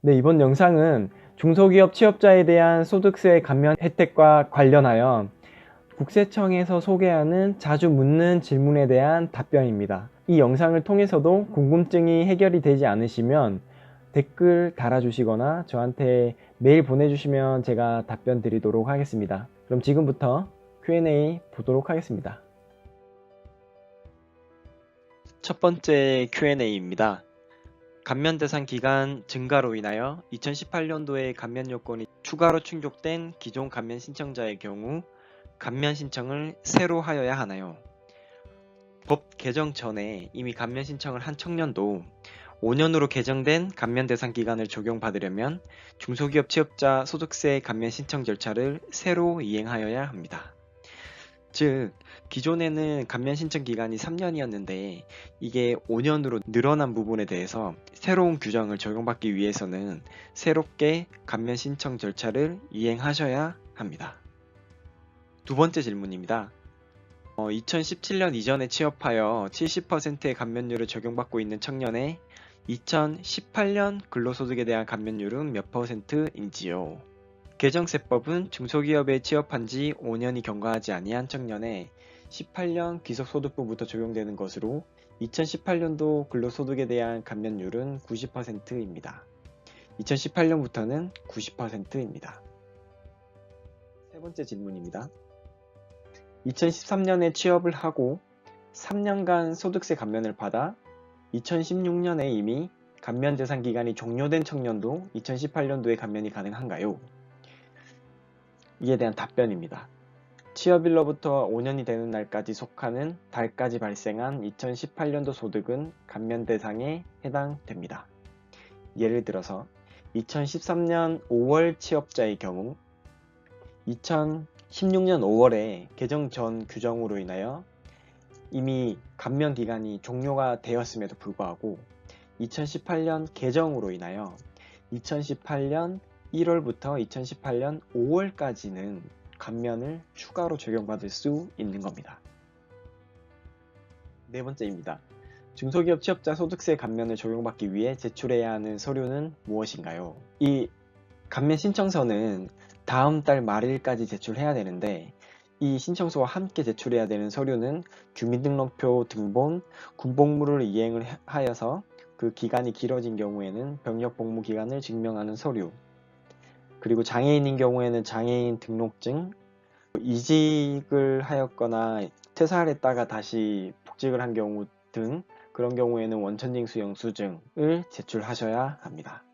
네, 이번 영상은 중소기업 취업자에 대한 소득세 감면 혜택과 관련하여 국세청에서 소개하는 자주 묻는 질문에 대한 답변입니다. 이 영상을 통해서도 궁금증이 해결이 되지 않으시면 댓글 달아주시거나 저한테 메일 보내주시면 제가 답변 드리도록 하겠습니다. 그럼 지금부터 Q&A 보도록 하겠습니다. 첫 번째 Q&A입니다. 감면 대상 기간 증가로 인하여 2018년도에 감면 요건이 추가로 충족된 기존 감면 신청자의 경우 감면 신청을 새로 하여야 하나요? 법 개정 전에 이미 감면 신청을 한 청년도 5년으로 개정된 감면 대상 기간을 적용받으려면 중소기업 취업자 소득세 감면 신청 절차를 새로 이행하여야 합니다. 즉, 기존에는 감면 신청 기간이 3년이었는데 이게 5년으로 늘어난 부분에 대해서 새로운 규정을 적용받기 위해서는 새롭게 감면 신청 절차를 이행하셔야 합니다. 두 번째 질문입니다. 어, 2017년 이전에 취업하여 70%의 감면율을 적용받고 있는 청년의 2018년 근로소득에 대한 감면율은 몇 퍼센트인지요? 개정세법은 중소기업에 취업한 지 5년이 경과하지 아니한 청년의 18년 귀속소득부부터 적용되는 것으로 2018년도 근로소득에 대한 감면율은 90%입니다. 2018년부터는 90%입니다. 세 번째 질문입니다. 2013년에 취업을 하고 3년간 소득세 감면을 받아 2016년에 이미 감면 대상 기간이 종료된 청년도 2018년도에 감면이 가능한가요? 이에 대한 답변입니다. 취업일로부터 5년이 되는 날까지 속하는 달까지 발생한 2018년도 소득은 감면 대상에 해당됩니다. 예를 들어서 2013년 5월 취업자의 경우 2016년 5월에 개정 전 규정으로 인하여 이미 감면 기간이 종료가 되었음에도 불구하고 2018년 개정으로 인하여 2018년 1월부터 2018년 5월까지는 감면을 추가로 적용받을 수 있는 겁니다. 네 번째입니다. 중소기업 취업자 소득세 감면을 적용받기 위해 제출해야 하는 서류는 무엇인가요? 이 감면 신청서는 다음 달 말일까지 제출해야 되는데 이 신청서와 함께 제출해야 되는 서류는 주민등록표 등본, 군복무를 이행을 하여서 그 기간이 길어진 경우에는 병력 복무 기간을 증명하는 서류, 그리고 장애인인 경우에는 장애인 등록증, 이직을 하였거나 퇴사를 했다가 다시 복직을 한 경우 등 그런 경우에는 원천징수 영수증을 제출하셔야 합니다.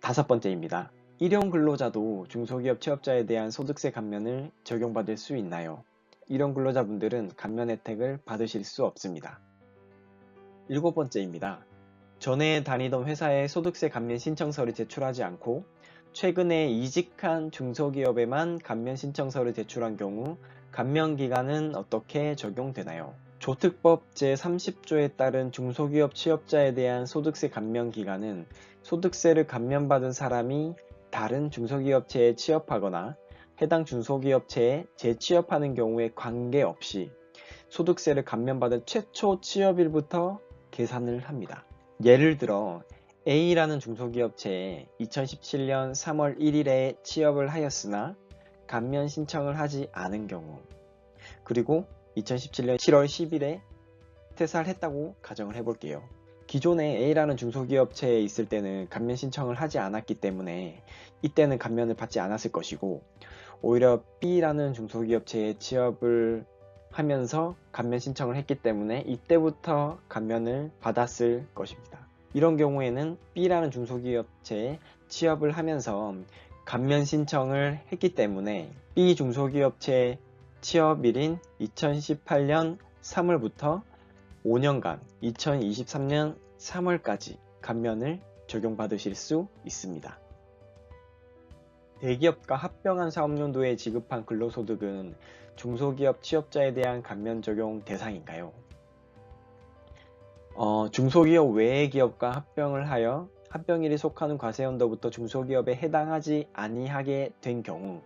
다섯 번째입니다. 일용 근로자도 중소기업 취업자에 대한 소득세 감면을 적용받을 수 있나요? 일용 근로자분들은 감면 혜택을 받으실 수 없습니다. 일곱 번째입니다. 전에 다니던 회사에 소득세 감면 신청서를 제출하지 않고 최근에 이직한 중소기업에만 감면 신청서를 제출한 경우 감면 기간은 어떻게 적용되나요? 조특법 제30조에 따른 중소기업 취업자에 대한 소득세 감면 기간은 소득세를 감면받은 사람이 다른 중소기업체에 취업하거나 해당 중소기업체에 재취업하는 경우에 관계없이 소득세를 감면받은 최초 취업일부터 계산을 합니다. 예를 들어 A라는 중소기업체에 2017년 3월 1일에 취업을 하였으나 감면 신청을 하지 않은 경우 그리고 2017년 7월 10일에 퇴사를 했다고 가정을 해볼게요. 기존에 A라는 중소기업체에 있을 때는 감면 신청을 하지 않았기 때문에 이때는 감면을 받지 않았을 것이고 오히려 B라는 중소기업체에 취업을 하면서 감면 신청을 했기 때문에 이때부터 감면을 받았을 것입니다. 이런 경우에는 B라는 중소기업체에 취업을 하면서 감면 신청을 했기 때문에 B 중소기업체 취업일인 2018년 3월부터 5년간 2023년 3월까지 감면을 적용받으실 수 있습니다. 대기업과 합병한 사업연도에 지급한 근로소득은 중소기업 취업자에 대한 감면 적용 대상인가요? 어, 중소기업 외의 기업과 합병을 하여 합병일이 속하는 과세연도부터 중소기업에 해당하지 아니하게 된 경우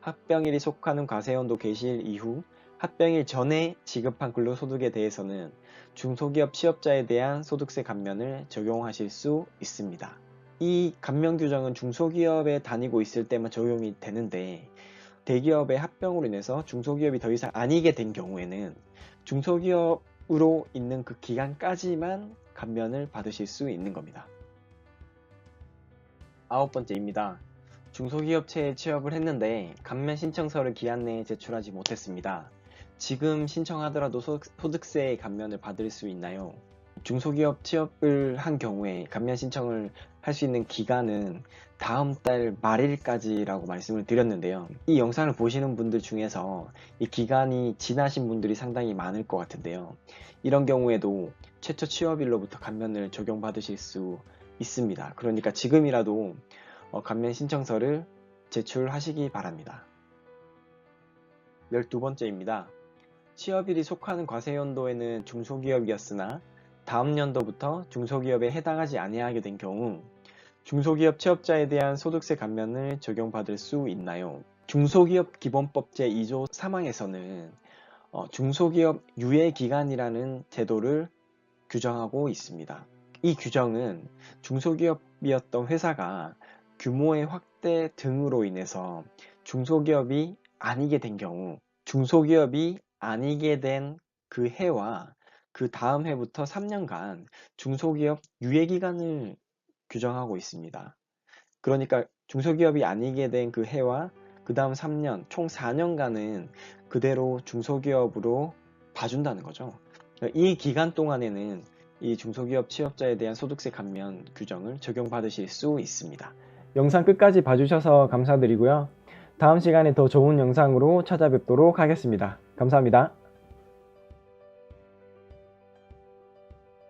합병일이 속하는 과세연도 개시일 이후 합병일 전에 지급한 근로소득에 대해서는 중소기업 취업자에 대한 소득세 감면을 적용하실 수 있습니다. 이 감면 규정은 중소기업에 다니고 있을 때만 적용이 되는데 대기업의 합병으로 인해서 중소기업이 더 이상 아니게 된 경우에는 중소기업으로 있는 그 기간까지만 감면을 받으실 수 있는 겁니다. 아홉 번째입니다. 중소기업체에 취업을 했는데 감면 신청서를 기한 내에 제출하지 못했습니다. 지금 신청하더라도 소- 소득세 감면을 받을 수 있나요? 중소기업 취업을 한 경우에 감면 신청을 할 수 있는 기간은 다음 달 말일까지라고 말씀을 드렸는데요. 이 영상을 보시는 분들 중에서 이 기간이 지나신 분들이 상당히 많을 것 같은데요. 이런 경우에도 최초 취업일로부터 감면을 적용받으실 수 있습니다. 그러니까 지금이라도 어, 감면 신청서를 제출하시기 바랍니다. 12번째입니다. 취업일이 속하는 과세연도에는 중소기업이었으나 다음 연도부터 중소기업에 해당하지 아니하게 된 경우 중소기업 취업자에 대한 소득세 감면을 적용받을 수 있나요? 중소기업 기본법 제2조 3항에서는 어, 중소기업 유예기간이라는 제도를 규정하고 있습니다. 이 규정은 중소기업이었던 회사가 규모의 확대 등으로 인해서 중소기업이 아니게 된 경우 중소기업이 아니게 된 그 해와 그 다음 해부터 3년간 중소기업 유예 기간을 규정하고 있습니다. 그러니까 중소기업이 아니게 된 그 해와 그 다음 3년, 총 4년간은 그대로 중소기업으로 봐준다는 거죠. 이 기간 동안에는 이 중소기업 취업자에 대한 소득세 감면 규정을 적용받으실 수 있습니다. 영상 끝까지 봐주셔서 감사드리고요. 다음 시간에 더 좋은 영상으로 찾아뵙도록 하겠습니다. 감사합니다.